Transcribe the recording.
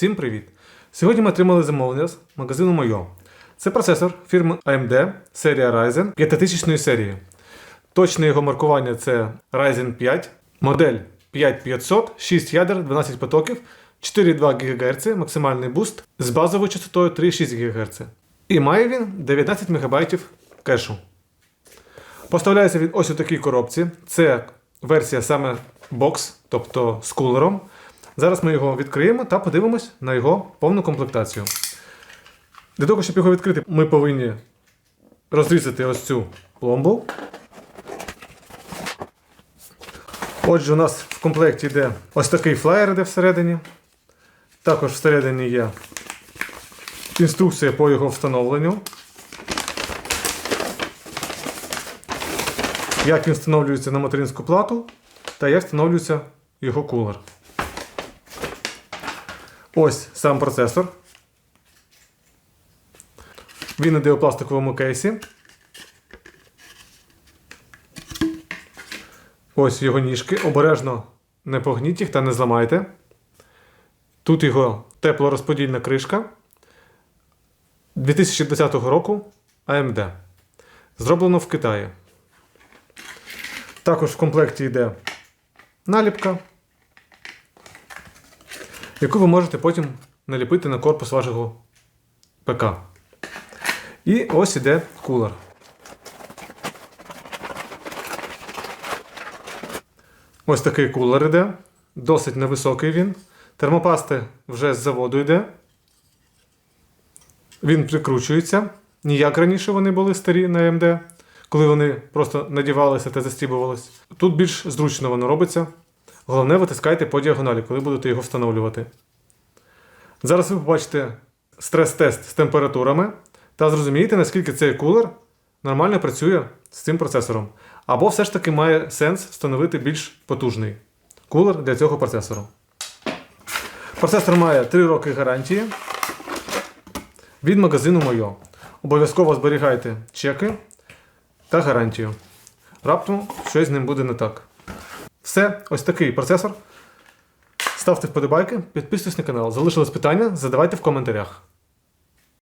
Всім привіт! Сьогодні ми отримали замовлення з магазину Moyo. Це процесор фірми AMD серія Ryzen 5000 серії. Точне його маркування це Ryzen 5, модель 5500, 6 ядер, 12 потоків, 4,2 ГГц, максимальний буст з базовою частотою 3,6 ГГц. І має він 19 МБ кешу. Поставляється він ось у такій коробці. Це версія саме бокс, тобто з кулером. Зараз ми його відкриємо та подивимось на його повну комплектацію. Для того, щоб його відкрити, ми повинні розрізати ось цю пломбу. Отже, у нас в комплекті йде ось такий флаєр іде всередині. Також всередині є інструкція по його встановленню. Як він встановлюється на материнську плату та як встановлюється його кулер. Ось сам процесор. Він іде у пластиковому кейсі. Ось його ніжки. Обережно не погніть їх та не зламайте. Тут його теплорозподільна кришка 2010 року AMD. Зроблено в Китаї. Також в комплекті йде наліпка, яку ви можете потім наліпити на корпус вашого ПК. І ось іде кулер. Ось такий кулер іде. Досить невисокий він. Термопасти вже з заводу йде. Він прикручується. Ніяк раніше вони були старі на AMD, коли вони просто надівалися та застібувалися. Тут більш зручно воно робиться. Головне, витискайте по діагоналі, коли будете його встановлювати. Зараз ви побачите стрес-тест з температурами та зрозумієте, наскільки цей кулер нормально працює з цим процесором. Або все ж таки має сенс встановити більш потужний кулер для цього процесору. Процесор має 3 роки гарантії від магазину Moyo. Обов'язково зберігайте чеки та гарантію. Раптом щось з ним буде не так. Все, ось такий процесор. Ставте вподобайки, підписуйтесь на канал. Залишились питання, задавайте в коментарях.